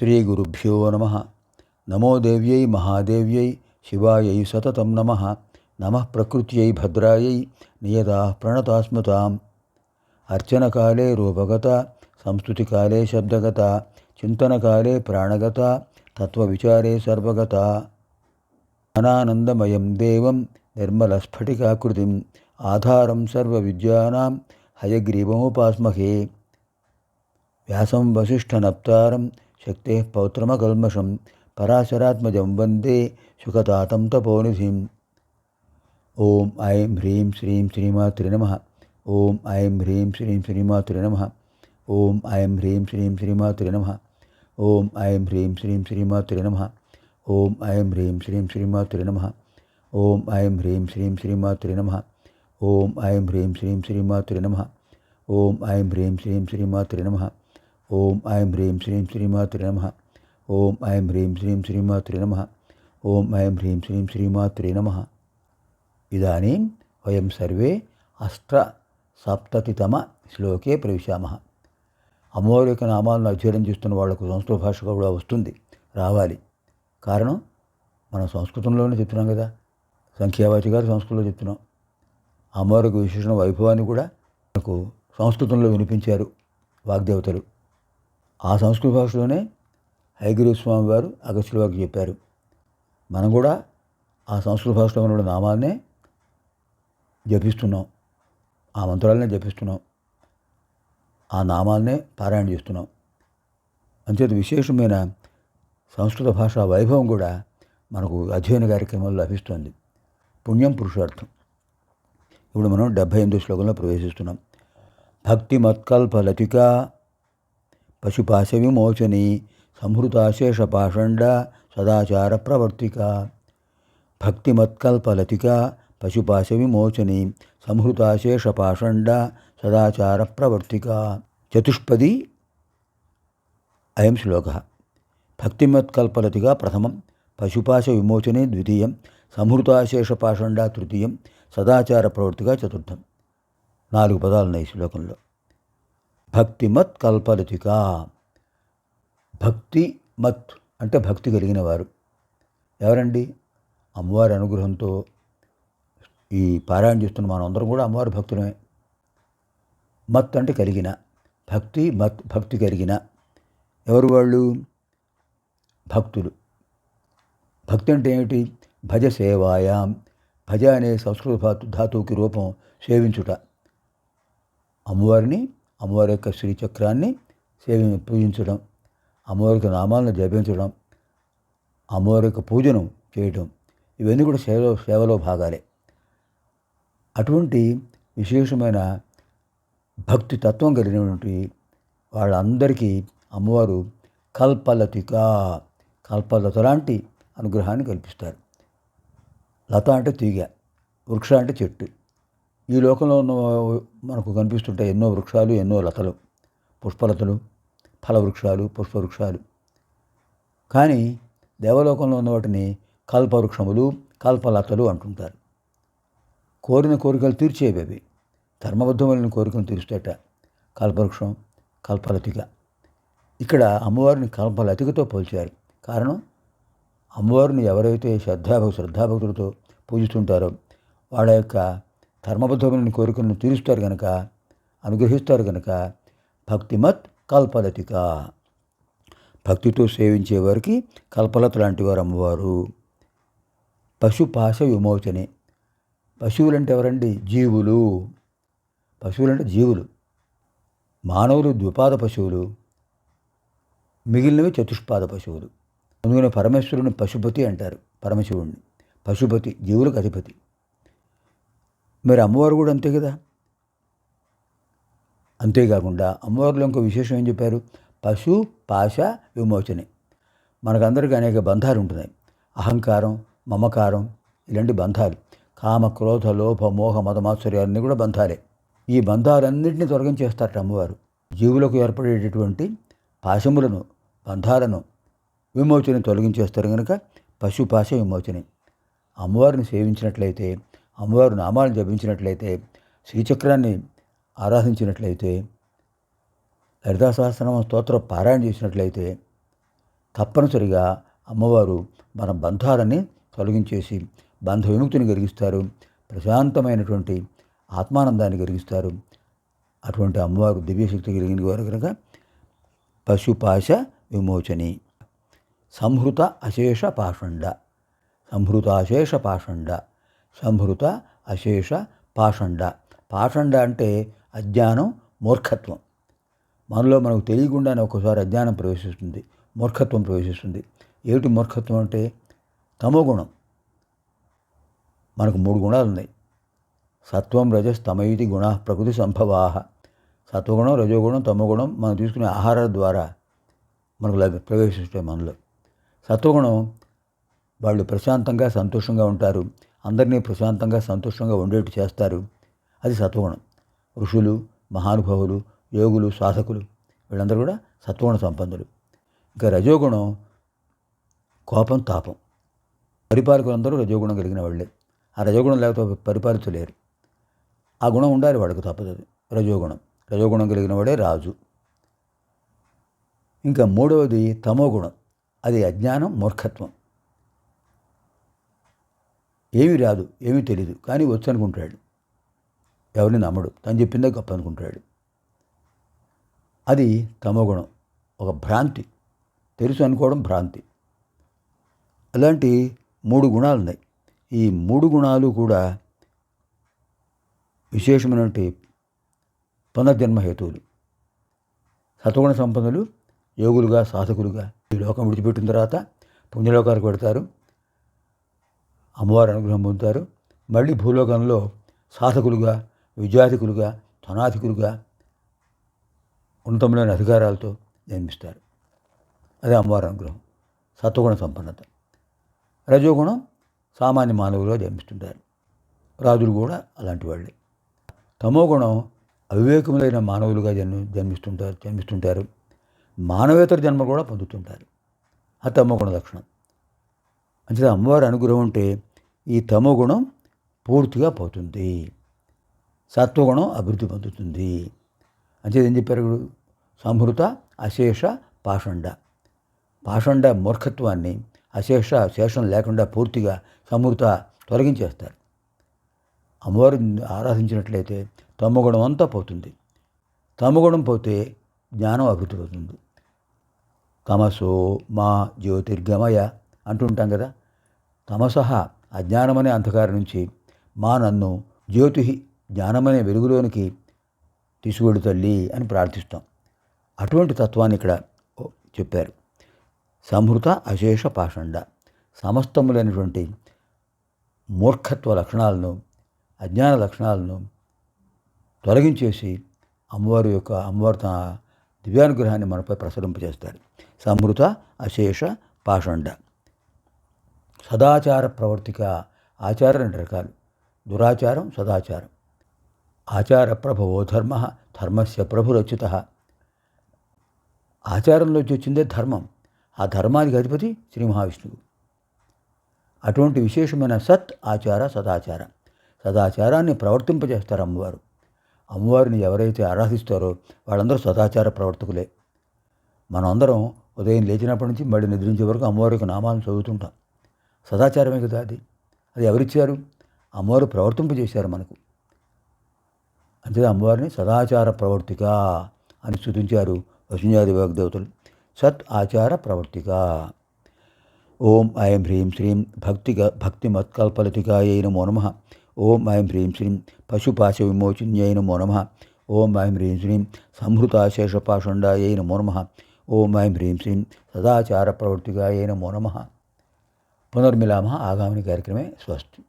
ஸ்ரீகுருப்போ நம. நமோ தேவியை மகாதேவியை சிவாயை சததம் நம. நம பிரகிருத்தியை பத்ராயை நியதா பிரணதாஸ்மிதாம் அர்ச்சனகாலே ரூபகதா சம்ஸ்துதிகாலே சப்தகதா சிந்தனகாலே பிராணகதா தத்துவவிசாரே சர்வகதா அனானந்தமயம் தேவம் நிர்மலஸ்படிகாக்கிருதிம் ஆதாரம் சர்வ வித்யானாம் ஹயக்ரீபமுபாஸ்மகே व्यासं वसिष्ठनप्तारं శక్తే పౌత్రమకల్మషం పరాశరాత్మజం వందే సుఖతాతం తపోనిధిం. ఓం ఐం హ్రీం శ్రీం శ్రీమాతృ నమ. ఓం ఐం హ్రీం శ్రీం శ్రీమాతృ నమ. ఓం ఐం హ్రీం శ్రీం శ్రీమాతృ నమ. ఓం ఐం హ్రీం శ్రీం శ్రీమాతృ నమ. ఓం ఐం హ్రీం శ్రీం శ్రీమాతృ నమ. ఓం ఐం హ్రీం శ్రీం శ్రీమాతృ నమ. ఓం ఐం హ్రీం శ్రీం శ్రీమాతృ నమ. ఓం ఐం హ్రీం శ్రీం శ్రీమాతృ నమ. ఓం ఐం హ్రీం శ్రీం శ్రీమాతృ నమ. ఓం ఐం హ్రీం శ్రీం శ్రీమాతృ నమ. ఓం ఐం హ్రీం శ్రీం శ్రీమాతృ నమ. ఇదానీం వయం సర్వే అష్టసప్తతితమ శ్లోకే ప్రవిశామः. అమ్మవారి యొక్క నామాలను అధ్యయనం చేస్తున్న వాళ్ళకు సంస్కృత భాష కూడా వస్తుంది రావాలి. కారణం? మనం సంస్కృతంలోనే చెప్తున్నాం కదా. సంఖ్యావాచి గారు సంస్కృతంలో చెప్తున్నాం. అమ్మవారి విశేషణ వైభవాన్ని కూడా మనకు సంస్కృతంలో వినిపించారు వాగ్దేవతలు. ఆ సంస్కృత భాషలోనే హైగిరి స్వామి వారు అగస్త్యుల వారికి చెప్పారు. మనం కూడా ఆ సంస్కృత భాషలో ఉన్న నామాలనే జపిస్తున్నాం. ఆ మంత్రాలనే జపిస్తున్నాం. ఆ నామాలనే పారాయణ చేస్తున్నాం. అంచేత విశేషమైన సంస్కృత భాష వైభవం కూడా మనకు అధ్యయన కార్యక్రమంలో లభిస్తుంది. పుణ్యం పురుషార్థం. ఇప్పుడు మనం డెబ్భై ఎనిమిది శ్లోకంలో ప్రవేశిస్తున్నాం. భక్తి మత్కల్ప లతిక పశుపాశ విమోచని సంహృతాశేష పాషండ సదాచార ప్రవర్తిక. భక్తిమత్కల్పలతిక పశుపాశ విమోచని సంహృతాశేష పాషండ సదాచార ప్రవర్తిక. చతుష్పది అయం శ్లోక. భక్తిమత్కల్పలతిగా ప్రథమం పశుపాశ విమోచనే ద్వితీయం సంహృతాశేష పాషండ తృతీయం సదాచార ప్రవృత్తిగా చతుర్థం. నాలుగు పదాలున్నాయి ఈ శ్లోకంలో. భక్తిమత్ కల్పలతిక భక్తి మత్ అంటే భక్తి కలిగిన వారు. ఎవరండి? అమ్మవారి అనుగ్రహంతో ఈ పారాయణ చేస్తున్న మనందరం కూడా అమ్మవారి భక్తులమే. మత్ అంటే కలిగిన. భక్తి మత్ భక్తి కలిగిన. ఎవరు వాళ్ళు? భక్తులు. భక్తి అంటే ఏమిటి? భజ సేవాయాం. భజ అనే సంస్కృత ధాతువుకి రూపం సేవించుట. అమ్మవారిని అమ్మవారి యొక్క శ్రీచక్రాన్ని సేవి పూజించడం అమ్మవారి యొక్క నామాలను జపించడం అమ్మవారి యొక్క పూజను చేయటం ఇవన్నీ కూడా సేవలో సేవలో భాగాలే. అటువంటి విశేషమైన భక్తి తత్వం కలిగినటువంటి వాళ్ళందరికీ అమ్మవారు కల్పలతిక కల్పలత లాంటి అనుగ్రహాన్ని కల్పిస్తారు. లత అంటే తీగ వృక్ష అంటే చెట్టు. ఈ లోకంలో ఉన్న మనకు కనిపిస్తుంటాయి ఎన్నో వృక్షాలు ఎన్నో లతలు పుష్పలతలు ఫలవృక్షాలు పుష్పవృక్షాలు. కానీ దేవలోకంలో ఉన్న వాటిని కల్పవృక్షములు కల్పలతలు అంటుంటారు. కోరిన కోరికలు తీర్చేవి అవి. ధర్మబద్ధమైన కోరికను తీరుస్తాట కల్పవృక్షం కల్పలతిక. ఇక్కడ అమ్మవారిని కల్పలతికతో పోల్చారు. కారణం? అమ్మవారిని ఎవరైతే శ్రద్ధాభ శ్రద్ధాభక్తులతో పూజిస్తుంటారో వాళ్ళ యొక్క ధర్మబద్ధమైన కోరికలను తీరుస్తారు కనుక అనుగ్రహిస్తారు కనుక భక్తిమత్ కల్పలతిక భక్తితో సేవించే వారికి కల్పలత లాంటివారు అమ్మవారు. పశుపాశ విమోచనే. పశువులంటే ఎవరండి? జీవులు. పశువులంటే జీవులు. మానవులు ద్విపాద పశువులు. మిగిలినవి చతుష్పాద పశువులు. అందుకని పరమేశ్వరుని పశుపతి అంటారు పరమశివుణ్ణి. పశుపతి జీవులకు అధిపతి. మరి అమ్మవారు కూడా అంతే కదా? అంతేకాకుండా అమ్మవారిలో ఇంకో విశేషం ఏం చెప్పారు? పశు పాశ విమోచనే. మనకందరికీ అనేక బంధాలు ఉంటున్నాయి. అహంకారం మమకారం ఇలాంటి బంధాలు. కామ క్రోధ లోభ మోహ మదమాత్సర్యాలన్నీ కూడా బంధాలే. ఈ బంధాలన్నింటినీ తొలగించేస్తారట అమ్మవారు. జీవులకు ఏర్పడేటటువంటి పాశములను బంధాలను విమోచన తొలగించేస్తారు కనుక పశుపాశ విమోచన. అమ్మవారిని సేవించినట్లయితే అమ్మవారు నామాలను జపించినట్లయితే శ్రీచక్రాన్ని ఆరాధించినట్లయితే లలితా సహస్రనామ స్తోత్ర పారాయణ చేసినట్లయితే తప్పనిసరిగా అమ్మవారు మన బంధాలని తొలగించేసి బంధ విముక్తిని కలిగిస్తారు ప్రశాంతమైనటువంటి ఆత్మానందాన్ని కలిగిస్తారు. అటువంటి అమ్మవారు దివ్యశక్తి కలిగిన వారు కనుక పశుపాశ విమోచని. సంహృత అశేష పాషండ. సంహృత అశేష పాషండ. సంభృత అశేష పాషండ. పాషండ అంటే అజ్ఞానం మూర్ఖత్వం. మనలో మనకు తెలియకుండానే ఒక్కోసారి అజ్ఞానం ప్రవేశిస్తుంది మూర్ఖత్వం ప్రవేశిస్తుంది. ఏమిటి మూర్ఖత్వం అంటే? తమోగుణం. మనకు మూడు గుణాలు ఉన్నాయి. సత్వం రజస్ తమయితి గుణ ప్రకృతి సంభవాహ. సత్వగుణం రజోగుణం తమోగుణం మనం తీసుకునే ఆహారాల ద్వారా మనకు లభి ప్రవేశిస్తాయి మనలో. సత్వగుణం వాళ్ళు ప్రశాంతంగా సంతోషంగా ఉంటారు. అందరినీ ప్రశాంతంగా సంతోషంగా ఉండేట్టు చేస్తారు. అది సత్వగుణం. ఋషులు మహానుభావులు యోగులు శాసకులు వీళ్ళందరూ కూడా సత్వగుణ సంపన్నులు. ఇంకా రజోగుణం కోపం తాపం. పరిపాలకులందరూ రజోగుణం కలిగిన వాళ్ళే. ఆ రజోగుణం లేకపోతే పరిపాలించలేరు ఆ గుణం ఉండాలి వాడికి తప్పదు. రజోగుణం. రజోగుణం కలిగిన వాడే రాజు. ఇంకా మూడవది తమో గుణం అది అజ్ఞానం మూర్ఖత్వం. ఏమీ రాదు ఏమీ తెలీదు. కానీ వచ్చు అనుకుంటాడు ఎవరిని నమ్మడు. తను చెప్పిందే గొప్ప అనుకుంటాడు అది తమోగుణం ఒక భ్రాంతి. తెలుసు అనుకోవడం భ్రాంతి. అలాంటి మూడు గుణాలు ఉన్నాయి. ఈ మూడు గుణాలు కూడా విశేషమైనటువంటి పునర్జన్మ హేతువులు. సత్వగుణ సంపన్నులు యోగులుగా సాధకులుగా ఈ లోకం విడిచిపెట్టిన తర్వాత పుణ్యలోకాలకు పెడతారు అమ్మవారి అనుగ్రహం పొందుతారు. మళ్ళీ భూలోకంలో సాధకులుగా విద్యాధికులుగా ధనాధికులుగా ఉన్నతములైన అధికారాలతో జన్మిస్తారు. అదే అమ్మవారి అనుగ్రహం. సత్వగుణ సంపన్నత. రజోగుణం సామాన్య మానవులుగా జన్మిస్తుంటారు. రాజులు కూడా అలాంటి వాళ్ళే. తమోగుణం అవివేకములైన మానవులుగా జన్మ జన్మిస్తుంటారు జన్మిస్తుంటారు. మానవేతర జన్మ కూడా పొందుతుంటారు. ఆ తమోగుణ లక్షణం. అంతే అమ్మవారి అనుగ్రహం ఉంటే ఈ తమోగుణం పూర్తిగా పోతుంది. సత్వగుణం అభివృద్ధి పొందుతుంది. అంతే ఏం చెప్పారు సంహృత అశేష పాషండ. పాషండ మూర్ఖత్వాన్ని అశేష శేషం లేకుండా పూర్తిగా సమృత తొలగించేస్తారు. అమ్మవారిని ఆరాధించినట్లయితే తమగుణం అంతా పోతుంది. తమగుణం పోతే జ్ఞానం అభివృద్ధి అవుతుంది తమసో మా జ్యోతిర్గమయ అంటుంటాం కదా. తమసహ అజ్ఞానమనే అంధకారం నుంచి మా నన్ను జ్యోతి జ్ఞానమనే వెలుగులోనికి తీసుకువెడు తల్లి అని ప్రార్థిస్తాం. అటువంటి తత్వాన్ని ఇక్కడ చెప్పారు. సంహృత అశేష పాషండ సమస్తములైనటువంటి మూర్ఖత్వ లక్షణాలను అజ్ఞాన లక్షణాలను తొలగించేసి అమ్మవారి యొక్క అమ్మవారి తన దివ్యానుగ్రహాన్ని మనపై ప్రసరింపజేస్తారు. సమృత అశేష పాషండ సదాచార ప్రవర్తిక ఆచార రెండు రకాలు. దురాచారం సదాచారం. ఆచార ప్రభవో ధర్మ ధర్మస్య ప్రభురచిత ఆచారంలోకి వచ్చిందే ధర్మం. ఆ ధర్మానికి అధిపతి శ్రీ మహావిష్ణువు. అటువంటి విశేషమైన సత్ ఆచార సదాచార. సదాచారాన్ని ప్రవర్తింపజేస్తారు అమ్మవారు. అమ్మవారిని ఎవరైతే ఆరాధిస్తారో వాళ్ళందరూ సదాచార ప్రవర్తకులే. మనమందరం ఉదయం లేచినప్పటి నుంచి మళ్ళీ నిద్రించే వరకు అమ్మవారి యొక్క నామాలను చదువుతుంటాం. సదాచారమే కదా అది. అది ఎవరిచ్చారు? అమ్మవారు ప్రవర్తింపజేశారు మనకు. అంతే అమ్మవారిని సదాచార ప్రవర్తిక అని స్థుతించారు వసుంజాది వాగ్దేవతలు సత్ ఆచార ప్రవర్తిక. ఓం ఐం హ్రీం శ్రీం భక్తిగ భక్తి మత్కల్పలతికాయై నమో నమ. ఓం ఐం హ్రీం శ్రీం పశుపాశ విమోచిన్యై నమో నమ. ఓం ఐం హ్రీం శ్రీం సంహృతాశేషపాషండాయై నమో నమ. ఓం ఐం హ్రీం శ్రీం సదాచార ప్రవర్తికాయై నమో నమ. पुनर्मिलामः आगामिनि कार्यक्रमे स्वस्ति।